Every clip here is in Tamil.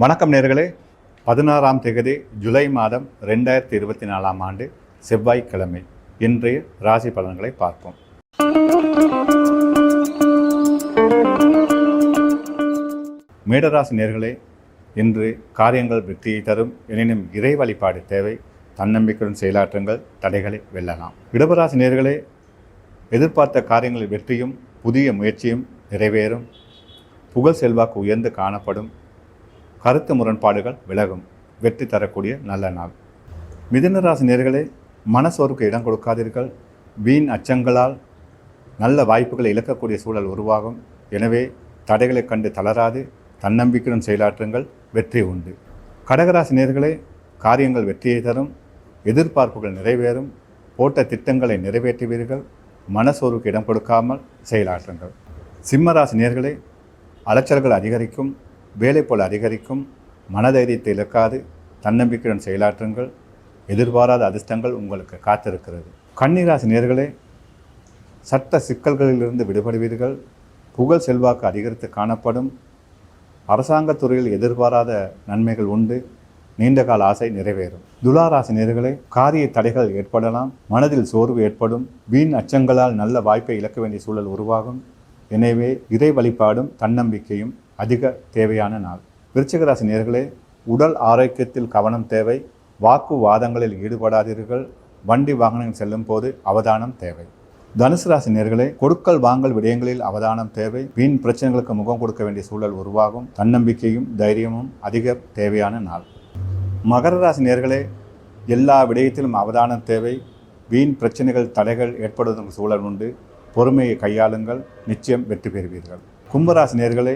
வணக்கம் நேர்களே. பதினாறாம் தேதி ஜூலை மாதம் ரெண்டாயிரத்தி இருபத்தி நாலாம் ஆண்டு செவ்வாய்க்கிழமை. இன்றைய ராசி பலன்களை பார்ப்போம். மேடராசி நேர்களே இன்று காரியங்கள் வெற்றியை தரும் எனினும் இறை வழிபாடு தேவை. தன்னம்பிக்கையுடன் செயலாற்றுங்கள் தடைகளை வெல்லலாம். இடபராசி நேர்களே எதிர்பார்த்த காரியங்களில் வெற்றியும் புதிய முயற்சியும் நிறைவேறும். புகழ் செல்வாக்கு உயர்ந்து காணப்படும். கருத்து முரண்பாடுகள் விலகும். வெற்றி தரக்கூடிய நல்ல நாள். மிதுனராசி நேர்களே மனசோருக்கு இடம் கொடுக்காதீர்கள். வீண் அச்சங்களால் நல்ல வாய்ப்புகளை இழக்கக்கூடிய சூழல் உருவாகும். எனவே தடைகளை கண்டு தளராது தன்னம்பிக்கையுடன் செயலாற்றுங்கள் வெற்றி உண்டு. கடகராசி நேர்களே காரியங்கள் வெற்றியை தரும் எதிர்பார்ப்புகள் நிறைவேறும் போட்ட திட்டங்களை நிறைவேற்றுவீர்கள் மனசோருக்கு இடம் கொடுக்காமல் செயலாற்றுங்கள். சிம்மராசி நேர்களே அலைச்சல்கள் அதிகரிக்கும் வேலை போல் அதிகரிக்கும் மனதைரியத்தை இழக்காது தன்னம்பிக்கையுடன் செயலாற்றுங்கள் எதிர்பாராத அதிர்ஷ்டங்கள் உங்களுக்கு காத்திருக்கிறது. கன்னிராசி நேர்களே சட்ட சிக்கல்களிலிருந்து விடுபடுவீர்கள் புகழ் செல்வாக்கு அதிகரித்து காணப்படும் அரசாங்கத் துறையில் எதிர்பாராத நன்மைகள் உண்டு நீண்டகால ஆசை நிறைவேறும். துளாராசி நேர்களே காரிய தடைகள் ஏற்படலாம் மனதில் சோர்வு ஏற்படும் வீண் அச்சங்களால் நல்ல வாய்ப்பை இழக்க வேண்டிய சூழல் உருவாகும். எனவே இறை வழிபாடும் தன்னம்பிக்கையும் அதிக தேவையான நாள். விருச்சிகராசி நேர்களே உடல் ஆரோக்கியத்தில் கவனம் தேவை. வாக்குவாதங்களில் ஈடுபடாதீர்கள். வண்டி வாகனங்கள் செல்லும் போது அவதானம் தேவை. தனுசு ராசி நேர்களே கொடுக்கல் வாங்கல் விடயங்களில் அவதானம் தேவை. வீண் பிரச்சனைகளுக்கு முகம் கொடுக்க வேண்டிய சூழல் உருவாகும். தன்னம்பிக்கையும் தைரியமும் அதிக தேவையான நாள். மகர ராசி நேர்களே எல்லா விடயத்திலும் அவதானம் தேவை. வீண் பிரச்சனைகள் தடைகள் ஏற்படுவதற்கு சூழல் உண்டு. பொறுமையை கையாளுங்கள். நிச்சயம் வெற்றி பெறுவீர்கள். கும்பராசி நேர்களே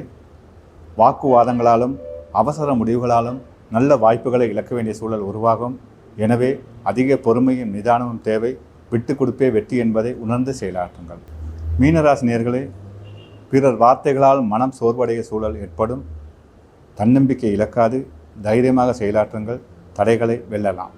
வாக்குவாதங்களாலும் அவசர முடிவுகளாலும் நல்ல வாய்ப்புகளை இழக்க வேண்டிய சூழல் உருவாகும். எனவே அதிக பொறுமையும் நிதானமும் தேவை. விட்டு கொடுப்பே வெற்றி என்பதை உணர்ந்து செயலாற்றுங்கள். மீனராசினியர்களே பிறர் வார்த்தைகளால் மனம் சோர்வடைய சூழல் ஏற்படும். தன்னம்பிக்கை இழக்காது. தைரியமாக செயலாற்றுங்கள். தடைகளை வெல்லலாம்.